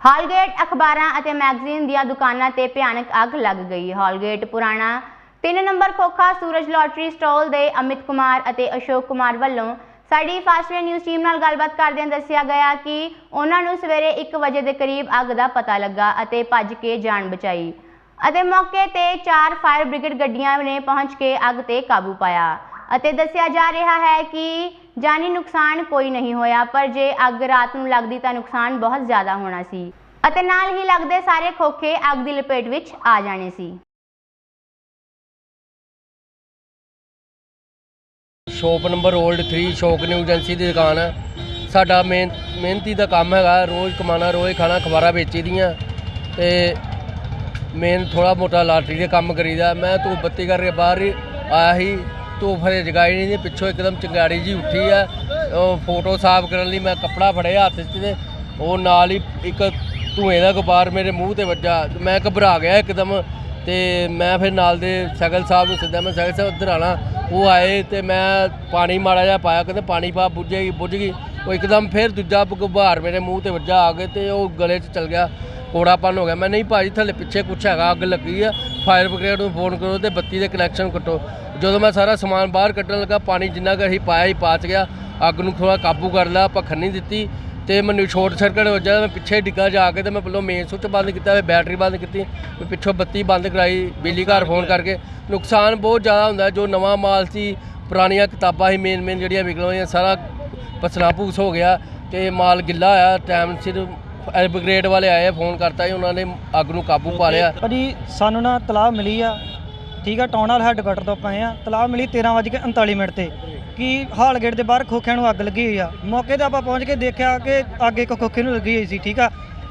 ਹਾਲਗੇਟ ਅਖਬਾਰਾਂ ਅਤੇ ਮੈਗਜ਼ੀਨ ਦੀਆਂ ਦੁਕਾਨਾਂ ਤੇ ਭਿਆਨਕ ਅੱਗ ਲੱਗ ਗਈ। ਹਾਲਗੇਟ ਪੁਰਾਣਾ 3 ਨੰਬਰ ਖੋਖਾ ਸੂਰਜ ਲਾਟਰੀ ਸਟਾਲ ਦੇ ਅਮਿਤ ਕੁਮਾਰ ਅਤੇ ਅਸ਼ੋਕ ਕੁਮਾਰ ਵੱਲੋਂ ਸਾਡੀ ਫਾਸਟਵੇ ਨਿਊਜ਼ ਟੀਮ ਨਾਲ ਗੱਲਬਾਤ ਕਰਦਿਆਂ ਦੱਸਿਆ ਗਿਆ ਕਿ ਉਹਨਾਂ ਨੂੰ ਸਵੇਰੇ 1 ਵਜੇ ਦੇ ਕਰੀਬ ਅੱਗ ਦਾ ਪਤਾ ਲੱਗਾ ਅਤੇ ਭੱਜ ਕੇ ਜਾਨ ਬਚਾਈ ਅਤੇ ਮੌਕੇ ਤੇ ਚਾਰ ਫਾਇਰ ਬ੍ਰਿਗੇਡ ਗੱਡੀਆਂ ਨੇ ਪਹੁੰਚ ਕੇ ਅੱਗ ਤੇ ਕਾਬੂ ਪਾਇਆ ਅਤੇ ਦੱਸਿਆ ਜਾ ਰਿਹਾ ਹੈ ਕਿ ਜਾਨੀ ਨੁਕਸਾਨ ਕੋਈ ਨਹੀਂ ਹੋਇਆ, ਪਰ ਜੇ ਅੱਗ ਰਾਤ ਨੂੰ ਲੱਗਦੀ ਤਾਂ ਨੁਕਸਾਨ ਬਹੁਤ ਜ਼ਿਆਦਾ ਹੋਣਾ ਸੀ ਅਤੇ ਨਾਲ ਹੀ ਲੱਗਦੇ ਸਾਰੇ ਖੋਖੇ ਅੱਗ ਦੀ ਲਪੇਟ ਵਿੱਚ ਆ ਜਾਣੇ ਸੀ। ਸ਼ੋਪ ਨੰਬਰ 올ਡ 3 ਸ਼ੌਕ ਨਿਊ ਏਜੰਸੀ ਦੀ ਦੁਕਾਨ ਹੈ ਸਾਡਾ ਮਿਹਨ ਮਿਹਨਤੀ ਦਾ ਕੰਮ ਹੈਗਾ, ਰੋਜ਼ ਕਮਾਣਾ ਰੋਜ਼ ਖਾਣਾ ਖਬਾਰਾਂ ਵੇਚੀ ਦੀਆਂ ਤੇ ਮੇਨ ਥੋੜਾ ਮੋਟਾ ਲਾਟਰੀ ਦੇ ਕੰਮ ਕਰੀਦਾ। ਮੈਂ ਧੂਪ ਬੱਤੀ ਕਰਕੇ ਬਾਹਰ ਹੀ ਆਇਆ ਸੀ। ਧੂਪ ਹਰੇ ਜਗਾਈ ਨਹੀਂ ਸੀ ਪਿੱਛੋਂ ਇੱਕਦਮ ਚੰਗਾੜੀ ਜੀ ਉੱਠੀ ਆ, ਉਹ ਫੋਟੋ ਸਾਫ਼ ਕਰਨ ਲਈ ਮੈਂ ਕੱਪੜਾ ਫੜਿਆ ਹੱਥ 'ਚ ਤੇ ਉਹ ਨਾਲ ਹੀ ਇੱਕ ਧੂਏ ਦਾ ਗੁਬਾਰ ਮੇਰੇ ਮੂੰਹ ਤੇ ਵੱਜਾ, ਮੈਂ ਘਬਰਾ ਗਿਆ ਇੱਕਦਮ ਤੇ ਮੈਂ ਫਿਰ ਨਾਲ ਦੇ ਸਗਲ ਸਾਹਿਬ ਨੂੰ ਸੱਦਿਆ ਮੈਂ ਸਗਲ ਸਾਹਿਬ ਉੱਧਰ ਆਣਾ ਉਹ ਆਏ ਤੇ ਮੈਂ ਪਾਣੀ ਮਾੜਾ ਜਿਹਾ ਪਾਇਆ, ਕਹਿੰਦੇ ਪਾਣੀ ਪਾ ਬੁੱਝੇਗੀ ਬੁੱਝ ਗਈ, ਉਹ ਇੱਕਦਮ ਫਿਰ ਦੂਜਾ ਗੁਬਾਰ ਮੇਰੇ ਮੂੰਹ ਤੇ ਵੱਜਾ ਆ ਕੇ ਤੇ ਉਹ ਗਲੇ 'ਚ ਚਲ ਗਿਆ। ਕੋੜਾਪਨ ਹੋ ਗਿਆ। ਮੈਂ ਨਹੀਂ ਭਾਜੀ, ਥੱਲੇ ਪਿੱਛੇ ਕੁਛ ਹੈਗਾ, ਅੱਗ ਲੱਗੀ ਆ। ਫਾਇਰ ਬ੍ਰਿਗੇਡ ਨੂੰ ਫੋਨ ਕਰੋ ਤੇ ਬੱਤੀ ਦੇ ਕਨੈਕਸ਼ਨ ਕੱਟੋ। ਜਦੋਂ ਮੈਂ ਸਾਰਾ ਸਮਾਨ ਬਾਹਰ ਕੱਢਣ ਲੱਗਾ, ਪਾਣੀ ਜਿੰਨਾ ਕੁ ਅਸੀਂ ਪਾਇਆ ਹੀ ਪਾਚ ਗਿਆ। ਅੱਗ ਨੂੰ ਥੋੜਾ ਕਾਬੂ ਕਰ ਲਿਆ ਭਖਣ ਨਹੀਂ ਦਿੱਤੀ ਤੇ ਮੈਨੂੰ ਸ਼ਾਰਟ ਸਰਕਟ ਹੋ ਜਾ ਮੈਂ ਪਿੱਛੇ ਡਿੱਗਾ ਜਾ ਕੇ ਤੇ ਮੈਂ ਪਹਿਲਾਂ ਮੇਨ ਸੁੱਚ ਬੰਦ ਕੀਤਾ, ਫਿਰ ਬੈਟਰੀ ਬੰਦ ਕੀਤੀ। ਮੈਂ ਪਿੱਛੋਂ ਬੱਤੀ ਬੰਦ ਕਰਾਈ, ਬਿਜਲੀ ਘਰ ਫੋਨ ਕਰਕੇ। ਨੁਕਸਾਨ ਬਹੁਤ ਜ਼ਿਆਦਾ ਹੁੰਦਾ, ਜੋ ਨਵਾਂ ਮਾਲ ਸੀ, ਪੁਰਾਣੀਆਂ ਕਿਤਾਬਾਂ ਸੀ ਮੇਨ ਮੇਨ ਜਿਹੜੀਆਂ ਵਿਕਲ ਹੋਈਆਂ ਸਾਰਾ ਪਸਰਾ ਭੂਸ ਹੋ ਗਿਆ ਤੇ ਮਾਲ ਗਿੱਲਾ ਹੋਇਆ ਟਾਈਮ ਸਿਰ ਬ੍ਰਿਗੇਡ ਵਾਲੇ ਆਏ ਫੋਨ ਕਰਤਾ ਜੀ ਉਹਨਾਂ ਨੇ ਅੱਗ ਨੂੰ ਕਾਬੂ ਪਾ ਲਿਆ। ਭਾਜੀ ਸਾਨੂੰ ਨਾ ਤਲਾਹ ਮਿਲੀ ਆ ਠੀਕ ਆ ਟਾਊਨ ਹਾਲ ਹੈੱਡਕੁਆਟਰ ਤੋਂ ਆਪਾਂ ਆਏ ਆ। ਤਲਾਹ ਮਿਲੀ 13:39 ਮਿੰਟ ਤੇ। ਕਿ ਹਾਲ ਗੇਟ ਦੇ ਬਾਹਰ ਖੋਖਿਆਂ ਨੂੰ ਅੱਗ ਲੱਗੀ ਹੋਈ ਆ? ਮੌਕੇ ਤੇ ਆਪਾਂ ਪਹੁੰਚ ਕੇ ਦੇਖਿਆ ਕਿ ਅੱਗ ਇੱਕ ਖੋਖੇ ਨੂੰ ਲੱਗੀ ਹੋਈ ਸੀ ਠੀਕ ਆ?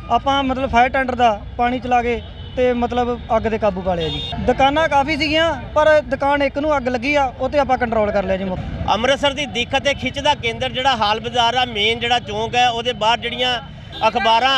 ਆਪਾਂ ਮਤਲਬ ਫਾਇਰ ਟੈਂਡਰ ਦਾ ਪਾਣੀ ਚਲਾ ਕੇ ਤੇ ਮਤਲਬ ਅੱਗ ਦੇ ਕਾਬੂ ਪਾ ਲਿਆ ਜੀ। ਦੁਕਾਨਾਂ ਕਾਫੀ ਸੀਗੀਆਂ ਪਰ ਦੁਕਾਨ ਇੱਕ ਨੂੰ ਅੱਗ ਲੱਗੀ ਆ ਉਹ ਤੇ ਆਪਾਂ ਕੰਟਰੋਲ ਕਰ ਲਿਆ ਜੀ ਅੰਮ੍ਰਿਤਸਰ ਦੀ ਦਿੱਖ ਅਤੇ ਖਿੱਚ ਦਾ ਕੇਂਦਰ ਜਿਹੜਾ ਹਾਲ ਬਾਜ਼ਾਰ ਆ ਮੇਨ ਜਿਹੜਾ ਚੌਂਕ ਹੈ ਉਹਦੇ ਬਾਹਰ ਜਿਹੜੀਆਂ ਅਖਬਾਰਾਂ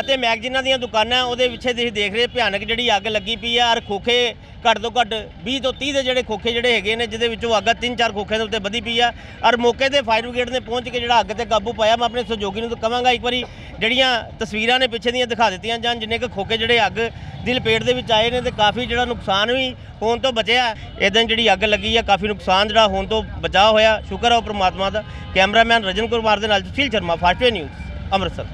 ਅਤੇ ਮੈਗਜ਼ੀਨਾਂ ਦੀਆਂ ਦੁਕਾਨਾਂ, ਉਹਦੇ ਪਿੱਛੇ ਤੁਸੀਂ ਦੇਖ ਰਹੇ ਭਿਆਨਕ ਜਿਹੜੀ ਅੱਗ ਲੱਗੀ ਪਈ ਆ, ਔਰ ਖੋਖੇ ਘੱਟ ਤੋਂ ਘੱਟ 20 ਤੋਂ 30 ਦੇ ਜਿਹੜੇ ਖੋਖੇ ਜਿਹੜੇ ਹੈਗੇ ਨੇ, ਜਿਹਦੇ ਵਿੱਚੋਂ ਅੱਗ ਤਿੰਨ ਚਾਰ ਖੋਖਿਆਂ ਦੇ ਉੱਤੇ ਵਧੀ ਪਈ ਆ। ਔਰ ਮੌਕੇ ਤੇ ਫਾਇਰ ਬ੍ਰਿਗੇਡ ਨੇ ਪਹੁੰਚ ਕੇ ਜਿਹੜਾ ਅੱਗ ਤੇ ਕਾਬੂ ਪਾਇਆ, ਮੈਂ ਆਪਣੇ ਸਹਿਯੋਗੀ ਨੂੰ ਤਾਂ ਕਵਾਂਗਾ ਇੱਕ ਵਾਰੀ ਜਿਹੜੀਆਂ ਤਸਵੀਰਾਂ ਨੇ ਪਿੱਛੇ ਦੀਆਂ ਦਿਖਾ ਦਿੱਤੀਆਂ ਜਾਣ, ਜਿੰਨੇ ਕੁ ਖੋਖੇ ਜਿਹੜੇ ਅੱਗ ਦੀ ਲਪੇਟ ਦੇ ਵਿੱਚ ਆਏ ਨੇ ਤੇ ਕਾਫੀ ਜਿਹੜਾ ਨੁਕਸਾਨ ਵੀ ਹੋਣ ਤੋਂ ਬਚਿਆ। ਇਦਾਂ ਜਿਹੜੀ ਅੱਗ ਲੱਗੀ ਆ, ਕਾਫੀ ਨੁਕਸਾਨ ਜਿਹੜਾ ਹੋਣ ਤੋਂ ਬਚਾਅ ਹੋਇਆ। ਸ਼ੁਕਰ ਹੈ ਉਹ ਪ੍ਰਮਾਤਮਾ ਦਾ। ਕੈਮਰਾਮੈਨ ਰਜਨ ਕੁਮਾਰ ਦੇ ਨਾਲ ਸੁਸ਼ੀਲ ਸ਼ਰਮਾ ਫਾਸਟਵੇ ਨਿਊਜ਼, ਅੰਮ੍ਰਿਤਸਰ।